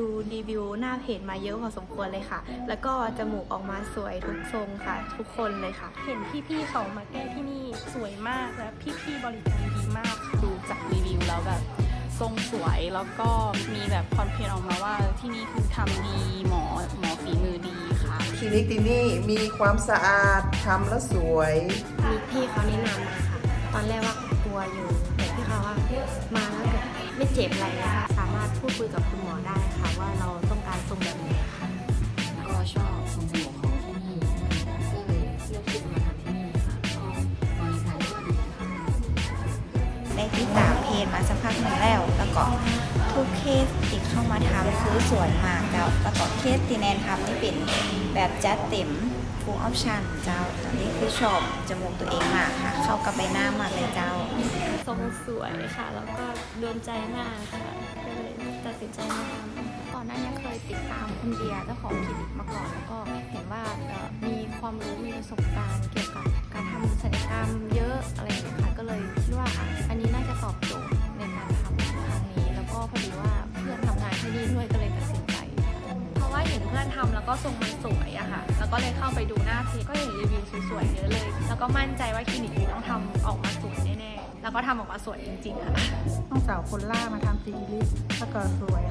ดูรีวิวหน้าเพจมาเยอะพอสมควรเลยค่ะ แล้วก็จมูกออกมาสวยทุกทรงค่ะ ทุกคนเลยค่ะ เห็นพี่ๆเขามาแก้ที่นี่สวยมากและพี่ๆบริการดีมากค่ะดูจากรีวิวแล้วแบบทรงสวยแล้วก็มีแบบคอนเทนต์ออกมาว่าที่นี่คือทำดีหมอหมอฝีมือดีค่ะ คลินิกที่นี่มีความสะอาดทำแล้วสวย มีพี่เขาแนะนำมาค่ะ ตอนแรกว่ากลัวอยู่แต่พี่เขาว่ามาแล้วแบบไม่เจ็บอะไรเลยค่ะ ได้ติดตามเพจมาสักพักหนึ่งแล้ว แล้วก็ทุกเคสที่เข้ามาทำคือสวยมากเจ้าแล้วก็เคสที่แนนทำนี่เป็นแบบจัดเต็ม full option เจ้าตอนนี้คือชอบจมูกตัวเองมากค่ะ เข้ากับใบหน้ามากเลยเจ้า ทรงสวยค่ะ แล้วก็โดนใจมากค่ะก็เลยตัดสินใจมาทำก่อนหน้านี้เคยติดตามคุณเบียร์เจ้าของคลินิกมาก่อนแล้วก็เห็นว่าเอ่อมีความรู้มีประสบการณ์เกี่ยวกับการทำศัลยกรรมเยอะอะไรอย่างเงี้ย ด้วยก็เลยตัดสินใจ เพราะว่าเห็นเพื่อนทำแล้วก็ทรงมันสวยอะค่ะ แล้วก็เลยเข้าไปดูหน้าเพจก็เห็นรีวิวสวยๆเยอะเลย แล้วก็มั่นใจว่าคลินิกนี้ต้องทำออกมาสวยแน่ๆ แล้วก็ทำออกมาสวยจริงๆค่ะน้องสาวคนล่ามาทำซีรีส์แล้วก็สวย